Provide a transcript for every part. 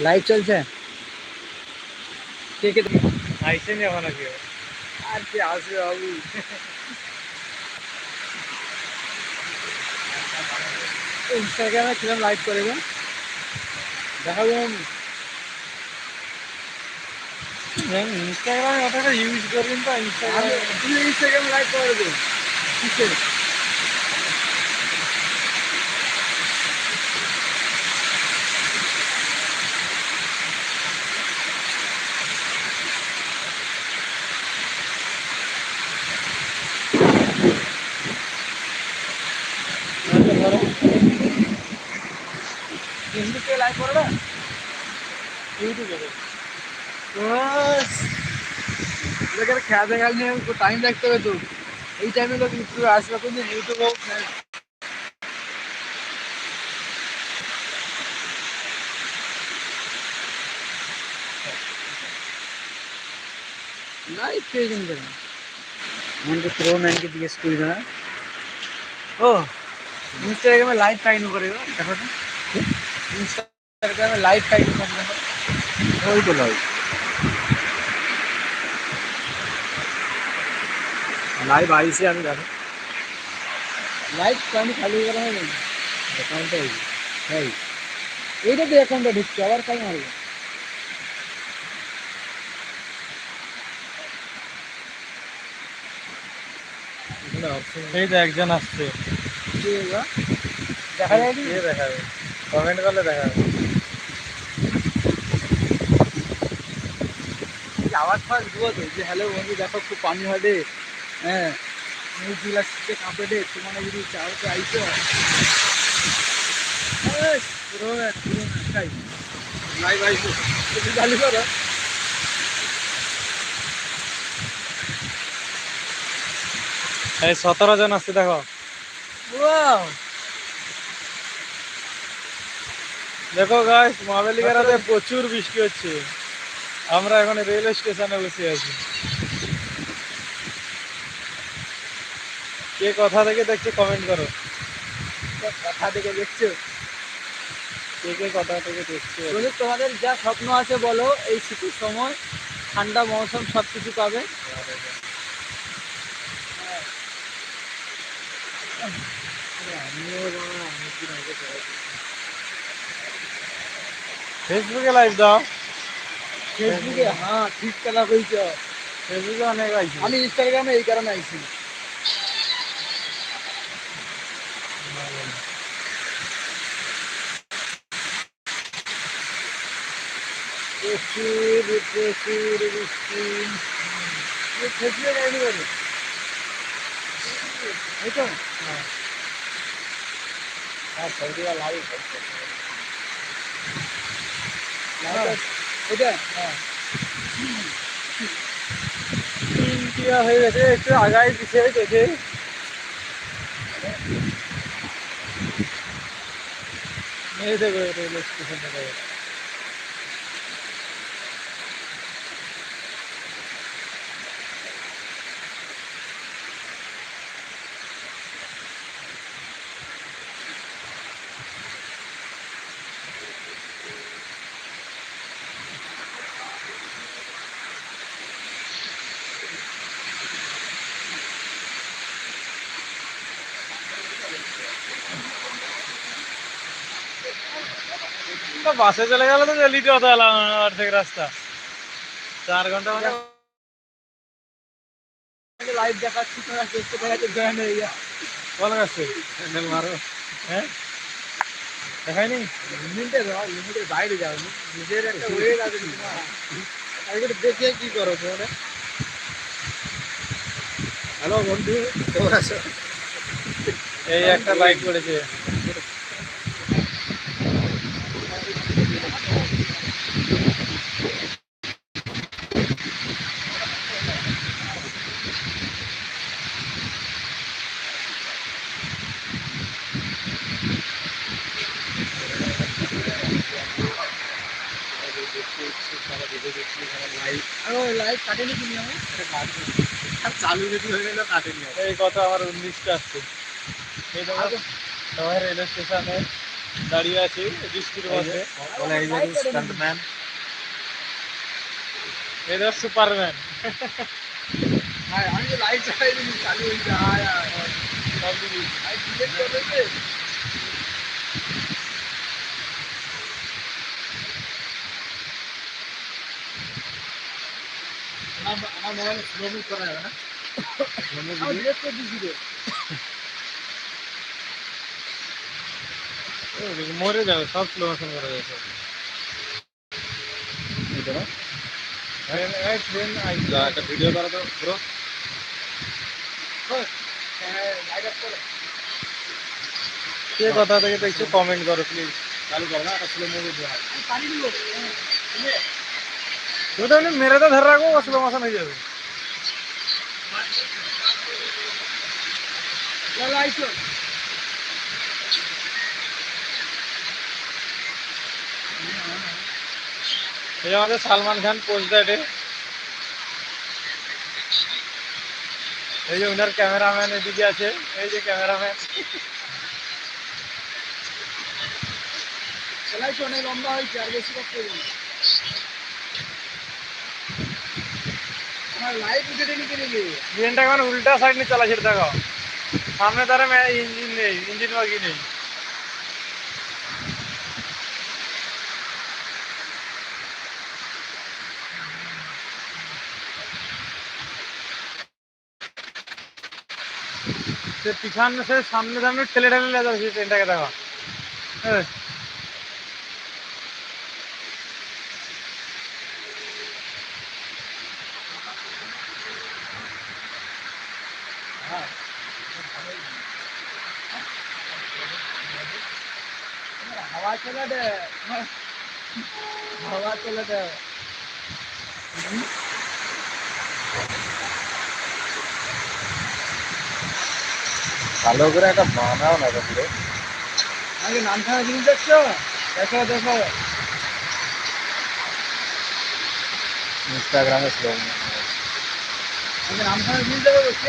Live चल से ठीक है ऐसे नहीं होना चाहिए। आज क्या आज से हो? अभी इंस्टाग्राम में फ़िल्म लाइव करेगा। देखा আমি ইনস্টাগ্রামে অতটা ইউজ করবেন তো ইনস্টাগ্রামে তুমি ইনস্টাগ্রামে লাইভ করে দেবো। কিসে হিন্দি লাইভ করবে? ইউটিউবে বস লোকের খেয়া দেখাল নিয়ে টাইম রাখতে হবে তো এই টাইমে লোক ইউটিউবে আসবে কিন্তু ইউটিউব হোক লাইভ পেয়েছেন কেন আমাকে প্রো ম্যানকে জিজ্ঞেস করি না ও ইনস্টাগ্রামে লাইভ টাইম করে দেখো ইনস্টাগ্রামে লাইভ টাইম করে দেখো ওই তো লাইভ লাইভ আইসে আমি জানি। লাইভ আমি খালি করা না অ্যাকাউন্টটা এই এই। এইটা তো অ্যাকাউন্টটা ঢুকছে আবার কাই মারবে। এই তো একজন আসছে? দেখা যায় দেখাবে কমেন্ট করলে দেখাবে এই আওয়াজ ফাওয়াজ দিব তো যে হ্যালো বন্ধু দেখো খুব পানি হয় রে হ্যাঁ তোমার যদি চাওতে আইছো এই, পুরো না, পুরো না, তাই। লাইভ তুমি চালু করো। এই সতেরো জন আসছে দেখো। দেখো গাইস মহাবেলিকারাতে প্রচুর বৃষ্টি হচ্ছে। আমরা এখন রেলওয়ে স্টেশনে বসে আছি। কে কথা থেকে দেখছে কমেন্ট করো। কথা দেখে দেখছ? কে কে কথা থেকে দেখছে? তোমাদের যা স্বপ্ন আছে বলো এই শীতের সময় ঠান্ডা মৌসুম সব কিছু পাবে ফেসবুকে লাইভ দাও। ফেসবুকে হ্যাঁ ঠিক কথা কইছ। ফেসবুকে অনেক আইছে। আমি ইনস্টাগ্রামে এই কারণে আইছি। প্রচুর প্রচুর বৃষ্টি এই ফেসবুকে গাইনি করে এই তো হ্যাঁ ছবিটা লাইভ এটা ইন্ডিয়া হয়ে গেছে একটু আগাই পিছিয়ে দেখে এই দেখো রেলওয়ে স্টেশনটা দেখো তো বাসে চলে গেলে তো জলদি হতে হলাম অর্ধেক রাস্তা। চার ঘণ্টা মানে লাইভ দেখাচ্ছি তোমরা দেখতে দেখাচ্ছে জয়েন হয়ে যা। বল গেছে হ্যান্ডেল মারো। হ্যাঁ? দেখায়নি লিমিটের লিমিটের বাইরে যাও। নিজের একটা ওয়ে আছে আগে দেখে কি করো ফোনে হ্যালো বন্ধু কেমন আছো? এই একটা বাইক করেছে ও লাইট কাটেনি তুমি আমার চালু যদি হয়ে গেল কাটেনি এই কত আমার উনিশটা আসছে এই দেখো সবাই রেল স্টেশনে দাঁড়িয়ে আছি বৃষ্টির মধ্যে। বলে এই যে স্টান্টম্যান এই দেখো সুপারম্যান হ্যাঁ আমি লাইট চালাই চালু হয়েছে হায় হায় লাইট ডিলেট করে দিয়েছে আমার মোবাইলে করা যাবে না মরে যাবে সব। স্লো মোশন করা যাবে একটা ভিডিও করা তো কে কথা থেকে দেখছ কমেন্ট করো প্লিজ চালু করো না একটা স্লো মুভি দেওয়া। তুমি তো এমনি মেরে তো ধরে রাখব স্লো মোশন হয়ে যাবে। এই আমাদের সালমান খান পোস্ট দ্যাটে এই যে উনার ক্যামেরাম্যান এদিকে আছে, এই যে ক্যামেরাম্যান। সেলাই তো অনেক লম্বা হয়েছে, আর বেশি করতে হবে না। আমার লাইট উঠে দেনি কে এখন উল্টা সাইড নিয়ে চালাচ্ছে দেখো। সামনে তারা ইঞ্জিন নেই ইঞ্জিন বাকি নেই। সে পিছনে, সে সামনে সামনে ঠেলে ঠেলে যাচ্ছে ট্রেনটাকে দেখো। হ্যাঁ। হাওয়া চলে দে হাওয়া চলে ভালো করে একটা বানাও না দেখলে আগে নামখানা জিনিস দেখছ? দেখো দেখো। ইনস্টাগ্রামে স্লো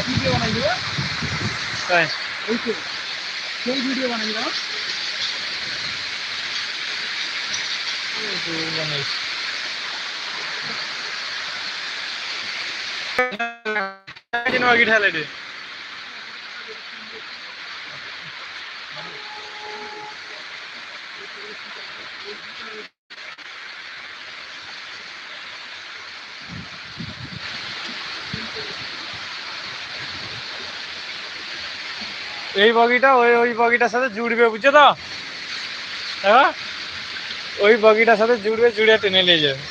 ভিডিও বানাই দিবা তাই? ওই ভিডিও বানাই দিবা ইঞ্জিন বাকি ঠেলে দে এই বগিটা ওই ওই বগিটার সাথে জুড়বে বুঝছ তো? দেখো ওই বগিটার সাথে জুড়বে জুড়ে টেনে নিয়ে যাবে।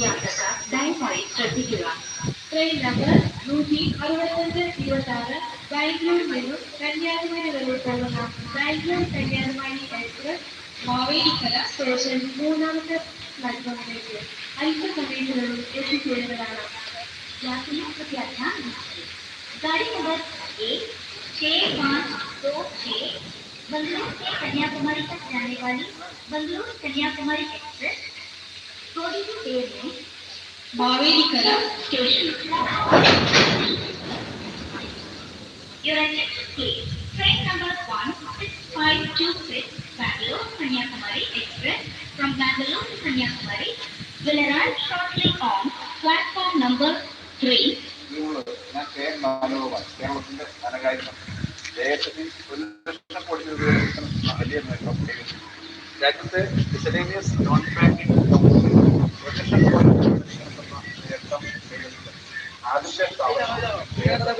യാത്ര ദയവായി ശ്രദ്ധിക്കുക ട്രെയിൻ നമ്പർ നൂറ്റി അറുപത്തഞ്ച് ഇരുപത്താറ് ബാംഗ്ലൂർ നിന്നും കന്യാകുമാരി വരെ പോകുന്ന ബാംഗ്ലൂർ കന്യാകുമാരി എക്സ്പ്രസ് മാവേലിക്കര സ്റ്റേഷൻ മൂന്നാമത്തെ പ്ലാറ്റ്ഫോമിലേക്ക് അല്പസമയത്തിനുള്ളിൽ എത്തിച്ചേരുന്നതാണ് यात्रियों को क्या ध्यान दीजिए गाड़ी नंबर एक छः पाँच दो छः बंगलुरु से कन्याकुमारी तक जाने वाली बंगलुरु कन्याकुमारी एक्सप्रेस थोड़ी ही देर में Mavelikkara station Your next gate, train number 16526 Bangalore Kanyakumari Express from Bangalore to Kanyakumari will arrive shortly on platform number 3 രാജ്യത്തെ മിസലേനിയസ് നോൺ ബാങ്കിങ് കമ്പനികൾ ഒരു ലക്ഷം കോടി രൂപ ഉപയോഗിക്കുന്ന നേട്ടം കൈവരിച്ചത്. ആദ്യത്തെ സ്ഥാപനം കേരള